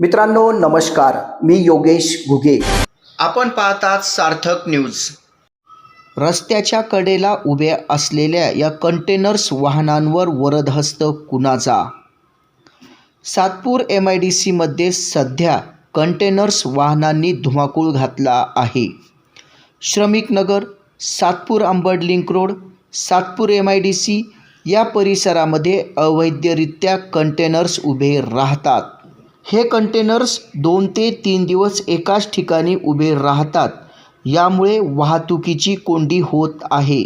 मित्रांनो नमस्कार. मी योगेश घुगे. आपण पाहतात सार्थक न्यूज. रस्त्याच्या कडेला उभ्या असलेल्या या कंटेनर्स वाहनांवर वरदहस्त कुणाचा? सातपूर एम आय डी सीमध्ये सध्या कंटेनर्स वाहनांनी धुमाकूळ घातला आहे. Shramik Nagar Satpur Ambad link road Satpur M I D C या परिसरामध्ये अवैधरित्या कंटेनर्स उभे राहतात. हे कंटेनर्स दोन ते तीन दिवस एकाच ठिकाणी उभे राहतात. यामुळे वाहतुकीची कोंडी होत आहे.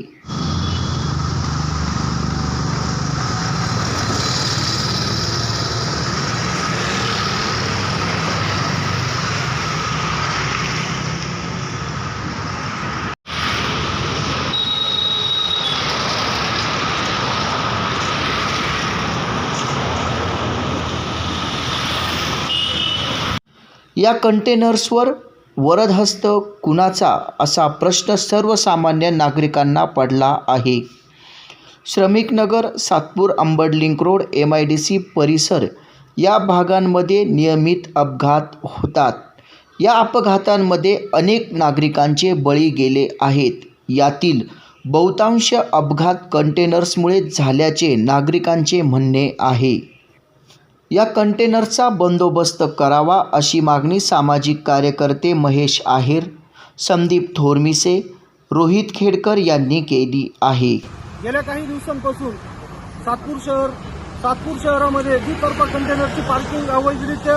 या कंटेनर्सवर वरदहस्त कुणाचा असा प्रश्न सर्वसामान्य नागरिकांना पडला आहे? Shramik Nagar Satpur Ambad link road M I D C परिसर या भागांमध्ये नियमित अपघात होतात. या अपघातांमध्ये अनेक नागरिकांचे बळी गेले आहेत. यातील बहुतांश अपघात कंटेनर्समुळे झाल्याचे नागरिकांचे म्हणणे आहे. या कंटेनरचा बंदोबस्त करावा अशी मागणी सामाजिक कार्यकर्ते महेश आहेर संदीप थोरमिसे रोहित खेडकर यांनी केली आहे. गेल्या काही दिवसांपासून सातपूर शहर सातपूर शहरामध्ये द्वितर्फा कंटेनरची पार्किंग अवैधरित्या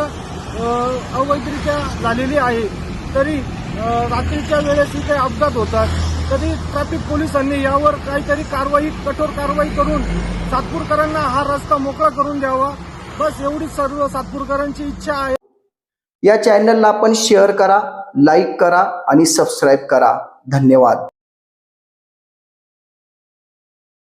अवैधरित्या झालेली आहे. तरी रात्रीच्या वेळेस काही अपघात होतात. तरी ट्रॅफिक पोलिसांनी यावर काहीतरी कारवाई कठोर कारवाई करून सातपूरकरांना हा रस्ता मोकळा करून द्यावा. बस एवढीच सर्व सातपूरकरांची इच्छा आहे. या चॅनलला आपण शेअर करा लाईक करा आणि सबस्क्राईब करा. धन्यवाद.